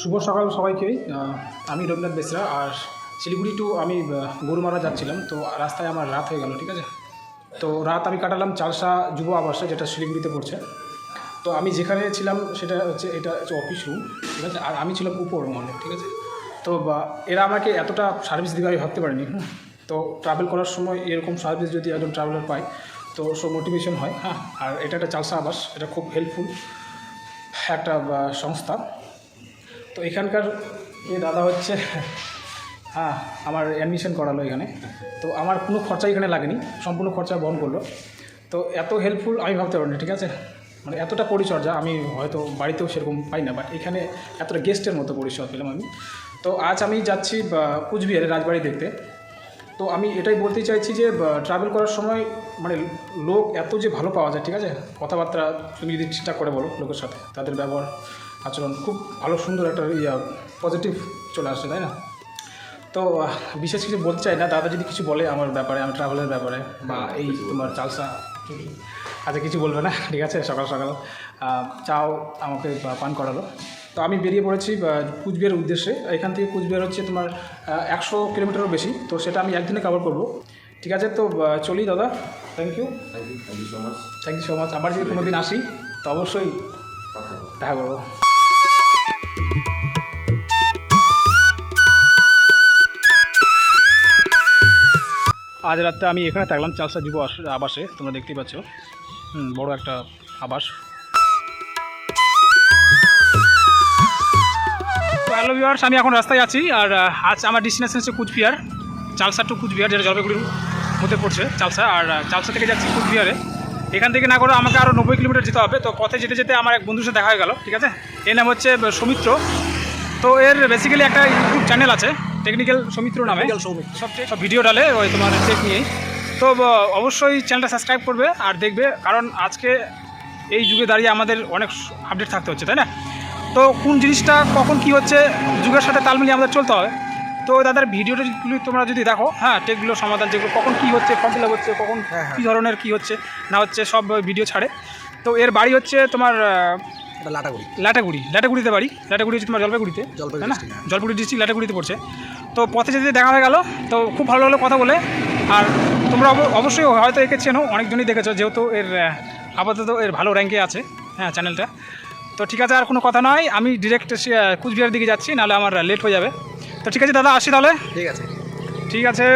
শুভ সকাল সবাইকেই আহ, আমি রবীন্দ্রনাথ বেসরা আর শিলিগুড়ি টু আমি গরুমারা যাচ্ছিলাম তো রাস্তায় আমার রাত হয়ে গেল ঠিক আছে? তো রাত আমি কাটালাম চালসা যুব আবাসে যেটা শিলিগুড়িতে পড়ছে। তো আমি যেখানে ছিলাম সেটা হচ্ছে এটা হচ্ছে অফিস রুম ঠিক আছে? আর আমি ছিলাম উপর মহলে ঠিক আছে? তো এরা আমাকে এতটা সার্ভিস দিবে আমি ভাবতে পারিনি হুম। তো ট্রাভেল করার সময় এরকম সার্ভিস যদি একজন ট্রাভেলার পায় তো সো মোটিভেশন হয় হ্যাঁ? আর এটা একটা চালসা আবাস এটা খুব হেল্পফুল একটা সংস্থা। তো এখানকার এ দাদা হচ্ছে হ্যাঁ আমার অ্যাডমিশন করালো এখানে। তো আমার কোনো খরচা এখানে লাগেনি, সম্পূর্ণ খরচা বহন করল। তো এত হেল্পফুল আমি ভাবতে পারিনি, ঠিক আছে? মানে এতটা পরিচর্যা আমি হয়তো বাড়িতেও সেরকম পাই না বাট এখানে এতটা গেস্টের মতো পরিচয় পেলাম আমি। তো আজ আমি যাচ্ছি কুচবিহারে রাজবাড়ি দেখতে। তো আমি এটাই বলতে চাইছি যে ট্রাভেল করার সময় মানে লোক এত যে ভালো পাওয়া যায়, ঠিক আছে? কথাবার্তা তুমি যদি ঠিকঠাক করে বলো লোকের সাথে, তাদের ব্যবহার। আচরণ খুব ভালো সুন্দর একটা ইয়া পজিটিভ চলে আসছে তাই না? তো বিশেষ কিছু বলতে চাই না। দাদা যদি কিছু বলে আমার ব্যাপারে আমার ট্রাভেলের ব্যাপারে বা এই তোমার চালসা আচ্ছা কিছু বলবে না ঠিক আছে? সকাল সকাল চাও আমাকে পান করালো। তো আমি বেরিয়ে পড়েছি আহ, কুচবিহারের উদ্দেশ্যে। এখান থেকে কুচবিহার হচ্ছে তোমার একশো কিলোমিটারও বেশি। তো সেটা আমি একদিনে কভার করব। ঠিক আছে? তো চলি দাদা। Thank you thank you thank you so much thank you so much আবার যদি কোনো দিন আসি তো অবশ্যই দেখা করব। আজ রাত্রে আমি এখানে থাকলাম চালসা যুব আবাসে, তোমরা দেখতেই পাচ্ছ। বড় একটা আবাস। হ্যালো ভিউয়ার্স আমি এখন রাস্তায় আছি, আর আজ আমার ডেস্টিনেশন হচ্ছে কুচবিহার, চালসা টু কুচবিহার, যেটা জলপাইগুড়ির মধ্যে পড়ছে চালসা, আর চালসা থেকে যাচ্ছি কুচবিহারে। এখান থেকে না করে আমাকে আরও নব্বই কিলোমিটার যেতে হবে, তো পথে যেতে যেতে আমার এক বন্ধুর সাথে দেখা হয়ে গেল, ঠিক আছে? এর নাম হচ্ছে সৌমিত্র। তো এর বেসিক্যালি একটা ইউটিউব চ্যানেল আছে টেকনিক্যাল সৌমিত্র নামে। সব সব ভিডিও ডালে ওই তোমার টেক নিয়েই। তো অবশ্যই চ্যানেলটা সাবস্ক্রাইব করবে আর দেখবে কারণ আজকে এই যুগে দাঁড়িয়ে আমাদের অনেক আপডেট থাকতে হচ্ছে তাই না? তো কোন জিনিসটা কখন কি হচ্ছে যুগের সাথে তাল মিলিয়ে আমাদের চলতে হবে। তো দাদার ভিডিওটা যদি তোমরা যদি দেখো হ্যাঁ টেকগুলো সমাধান যেগুলো কখন কি হচ্ছে ফর্ম ফিল হচ্ছে কখন হ্যাঁ, হ্যাঁ। কী ধরনের কি হচ্ছে না হচ্ছে সব ভিডিও ছাড়ে। তো এর বাড়ি হচ্ছে তোমার এটা লাটাগুড়ি। লাটাগুড়ি লাটাগুড়িতে বাড়ি। লাটাগুড়ি হচ্ছে তোমার জলপাইগুড়িতে জলপাইগুড়ি না। জলপাইগুড়ি ডিস্ট্রিক্ট লাটাগুড়িতে পড়ছে। তো পথে যেতে দেখা হয়ে গেল। তো খুব ভালো লাগল কথা বলে। আর তোমরা অব- অবশ্যই হয়তো একে চেনো অনেকজনই দেখেছ যেহেতু এর আপাতত এর ভালো র্যাঙ্কে আছে হ্যাঁ চ্যানেলটা তো ঠিক আছে আর কোনো কথা নয়। আমি ডিরেক্ট কুচবিহার দিকে যাচ্ছি নাহলে আমার লেট হয়ে যাবে। তো ঠিক আছে দাদা আসি তাহলে? ঠিক আছে। ঠিক আছে।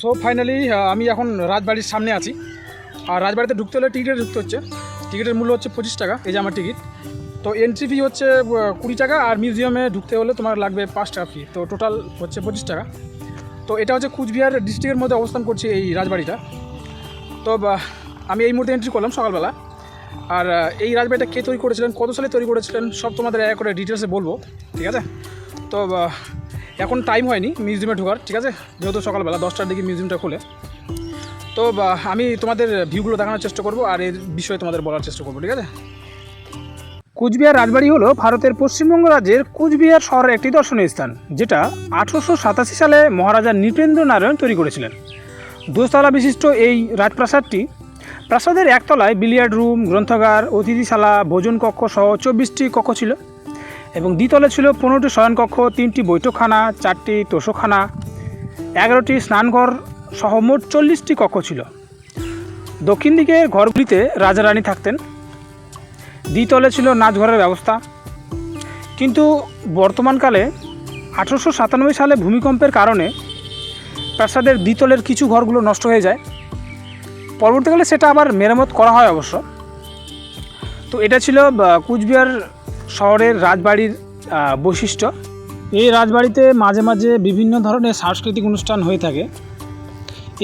সো ফাইনালি আমি এখন রাজবাড়ির সামনে আছি। আর রাজবাড়িতে ঢুকতে হলে টিকিটে ঢুকতে হচ্ছে। টিকিটের মূল্য হচ্ছে পঁচিশ টাকা, এই যে আমার টিকিট। তো এন্ট্রি ফি হচ্ছে কুড়ি টাকা, আর মিউজিয়ামে ঢুকতে হলে তোমার লাগবে পাঁচ টাকা ফি তো টোটাল হচ্ছে পঁচিশ টাকা। তো এটা হচ্ছে কুচবিহার ডিস্ট্রিক্টের মধ্যে অবস্থান করছে এই রাজবাড়িটা। তো আমি এই মুহূর্তে এন্ট্রি করলাম সকালবেলা। আর এই রাজবাড়িটা কে তৈরি করেছিলেন, কত সালে তৈরি করেছিলেন, সব তোমাদের এক করে ডিটেলসে বলব। ঠিক আছে? তো এখন টাইম হয়নি মিউজিয়ামে ঢোকার, ঠিক আছে? যেহেতু সকালবেলা, দশটার দিকে মিউজিয়ামটা খুলে। তো আমি তোমাদের ভিউগুলো দেখানোর চেষ্টা করব আর এর বিষয়ে তোমাদের বলার চেষ্টা করব, ঠিক আছে? কুচবিহার রাজবাড়ি হলো ভারতের পশ্চিমবঙ্গ রাজ্যের কুচবিহার শহরের একটি দর্শনীয় স্থান, যেটা আঠারোশো সাতাশি সালে মহারাজা নৃপেন্দ্র নারায়ণ তৈরি করেছিলেন। দোতলা বিশিষ্ট এই রাজপ্রাসাদটি প্রাসাদের একতলায় বিলিয়ার্ড রুম, গ্রন্থাগার, অতিথিশালা ভোজন কক্ষ সহ চব্বিশটি কক্ষ ছিল। এবং দ্বিতলে ছিল পনেরোটি শয়নকক্ষ, তিনটি বৈঠকখানা, চারটি তোষখানা, এগারোটি স্নানঘর সহ মোট চল্লিশটি কক্ষ ছিল। দক্ষিণ দিকে ঘরগুলিতে রাজা রানী থাকতেন। দ্বিতলে ছিল নাচঘরের ব্যবস্থা। কিন্তু বর্তমানকালে আঠেরোশো সাতানব্বই সালে ভূমিকম্পের কারণে প্রাসাদের দ্বিতলের কিছু ঘরগুলো নষ্ট হয়ে যায়। পরবর্তীকালে সেটা আবার মেরামত করা হয় অবশ্য। তো এটা ছিল কুচবিহার শহরের রাজবাড়ির বৈশিষ্ট্য। এই রাজবাড়িতে মাঝে মাঝে বিভিন্ন ধরনের সাংস্কৃতিক অনুষ্ঠান হয়ে থাকে।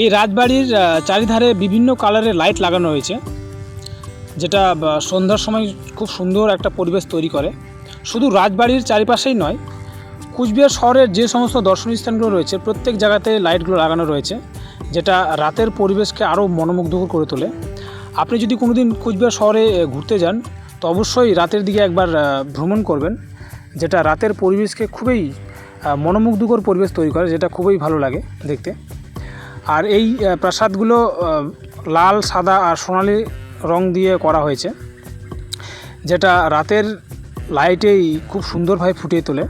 এই রাজবাড়ির চারিধারে বিভিন্ন কালারের লাইট লাগানো রয়েছে যেটা সন্ধ্যার সময় খুব সুন্দর একটা পরিবেশ তৈরি করে। শুধু রাজবাড়ির চারিপাশেই নয়, কুচবিহার শহরের যে সমস্ত দর্শনীয় স্থানগুলো রয়েছে, প্রত্যেক জায়গাতে লাইটগুলো লাগানো রয়েছে, যেটা রাতের পরিবেশকে আরও মনোমুগ্ধকর করে তোলে। আপনি যদি কোনোদিন কুচবিহার শহরে ঘুরতে যান তো অবশ্যই রাতের দিকে একবার ভ্রমণ করবেন, যেটা রাতের পরিবেশকে খুবই মনোমুগ্ধকর পরিবেশ তৈরি করে, যেটা খুবই ভালো লাগে দেখতে। আর এই প্রাসাদগুলো লাল, সাদা আর সোনালি রং দিয়ে করা হয়েছে, যেটা রাতের লাইটেই খুব সুন্দরভাবে ফুটিয়ে তোলে।